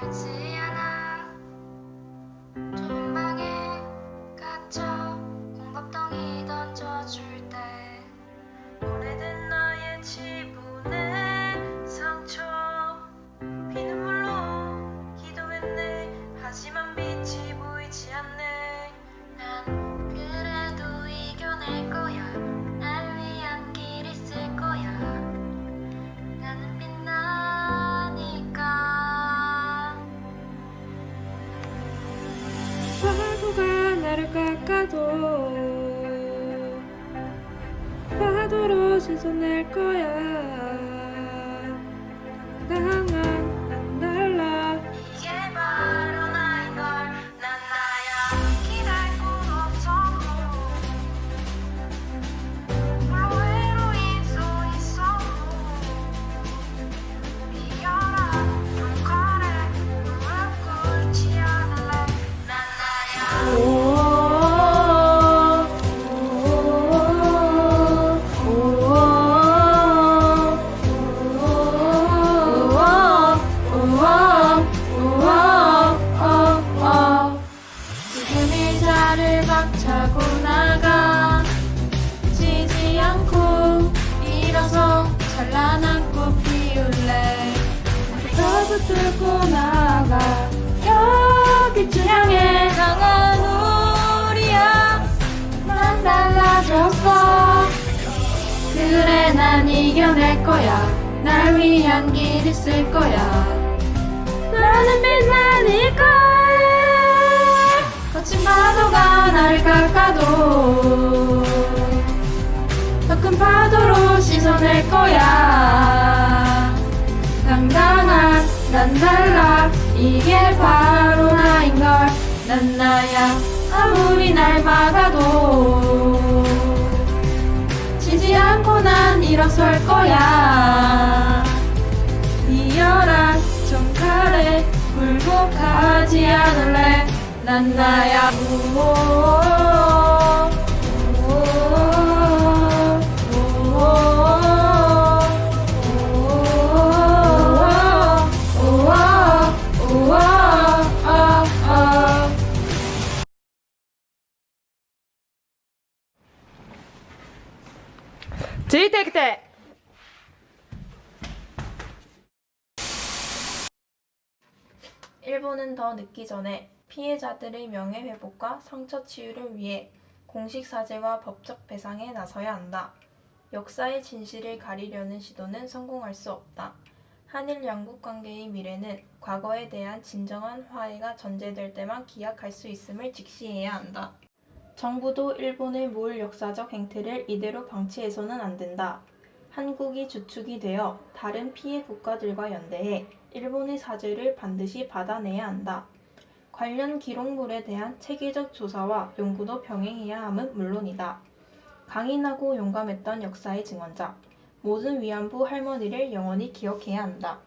살지 씻어낼 거야 차고 나가. 지지 않고 일어서 찬란한 꽃 피울래. 더 뚫고 나가. 여기 향해 강한 우리야. 난 달라졌어. 그래 난 이겨낼 거야. 날 위한 길 있을 거야. 나는 빛나니 더큰 파도로 씻어낼 거야. 당당한 난 달라. 이게 바로 나인걸. 난 나야. 아무리 날 막아도 지지 않고 난 일어설 거야. 이열한 정칼에 굴복하지 않을래. 난 나야. 우오 지택대 일본은 더 늦기 전에 피해자들의 명예 회복과 상처 치유를 위해 공식 사죄와 법적 배상에 나서야 한다. 역사의 진실을 가리려는 시도는 성공할 수 없다. 한일 양국 관계의 미래는 과거에 대한 진정한 화해가 전제될 때만 기약할 수 있음을 직시해야 한다. 정부도 일본의 모을 역사적 행태를 이대로 방치해서는 안 된다. 한국이 주축이 되어 다른 피해 국가들과 연대해 일본의 사죄를 반드시 받아내야 한다. 관련 기록물에 대한 체계적 조사와 연구도 병행해야 함은 물론이다. 강인하고 용감했던 역사의 증언자, 모든 위안부 할머니를 영원히 기억해야 한다.